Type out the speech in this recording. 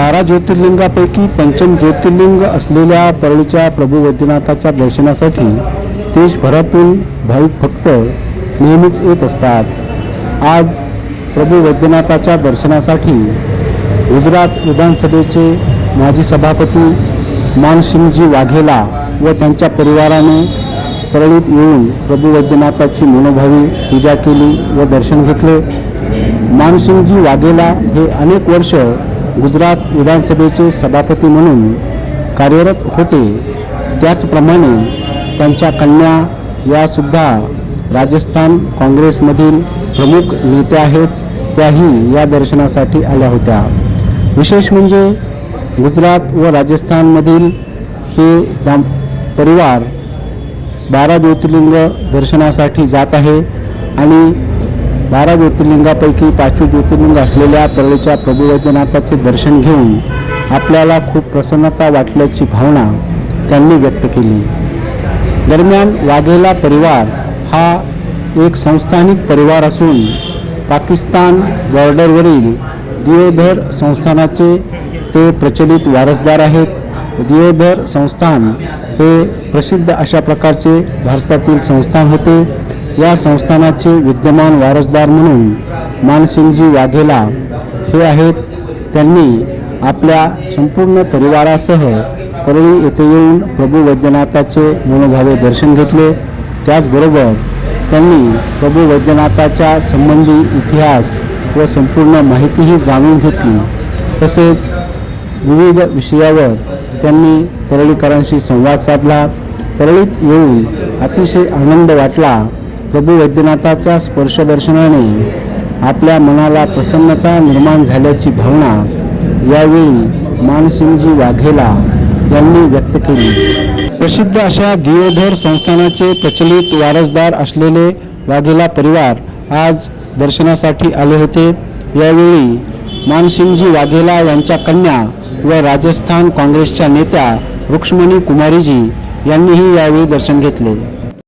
बारा ज्योतिर्लिंगापैकी पंचम ज्योतिर्लिंग असलेल्या परळीच्या प्रभू वैद्यनाथाच्या दर्शनासाठी देशभरातून भाविक भक्त नेहमीच येत असतात. आज प्रभू वैद्यनाथाच्या दर्शनासाठी गुजरात विधानसभेचे माजी सभापती मानसिंगजी वाघेला व त्यांच्या परिवाराने परळीत येऊन प्रभू वैद्यनाथाची मनोभावी पूजा केली व दर्शन घेतले. मानसिंगजी वाघेला हे अनेक वर्ष गुजरात विधानसभेचे सभापती म्हणून कार्यरत होते. त्याचप्रमाणे त्यांच्या कन्या यासुद्धा राजस्थान काँग्रेसमधील प्रमुख नेत्या आहेत त्याही या दर्शनासाठी आल्या होत्या. विशेष म्हणजे गुजरात व राजस्थानमधील हे दाम परिवार बारा ज्योतिर्लिंग दर्शनासाठी जात आहे आणि बारा ज्योतिर्लिंगापैकी पाचवी ज्योतिर्लिंग असलेल्या परळीच्या प्रभू वैद्यनाथाचे दर्शन घेऊन आपल्याला खूप प्रसन्नता वाटल्याची भावना त्यांनी व्यक्त केली. दरम्यान वाघेला परिवार हा एक संस्थानिक परिवार असून पाकिस्तान बॉर्डरवरील दियोधर संस्थानाचे ते प्रचलित वारसदार आहेत. दियोधर संस्थान हे प्रसिद्ध अशा प्रकारचे भारतातील संस्थान होते. या संस्थानाचे विद्यमान वारसदार म्हणून मानसिंगजी वाघेला हे आहेत त्यांनी आपल्या संपूर्ण परिवारासह परळी येथे येऊन प्रभू वैद्यनाथाचे मनोभावे दर्शन घेतले. त्याचबरोबर त्यांनी प्रभू वैद्यनाथाच्या संबंधी इतिहास व संपूर्ण माहितीही जाणून घेतली. तसेच विविध विषयावर त्यांनी परळीकरांशी संवाद साधला. परळीत येऊन अतिशय आनंद वाटला. प्रभू वैद्यनाथाच्या स्पर्शदर्शनाने आपल्या मनाला प्रसन्नता निर्माण झाल्याची भावना यावेळी मानसिंगजी वाघेला यांनी व्यक्त केली. प्रसिद्ध अशा दियोधर संस्थानाचे प्रचलित वारसदार असलेले वाघेला परिवार आज दर्शनासाठी आले होते. यावेळी मानसिंगजी वाघेला यांच्या कन्या व राजस्थान काँग्रेसच्या नेत्या रुक्ष्मणी कुमारीजी यांनीही यावेळी दर्शन घेतले.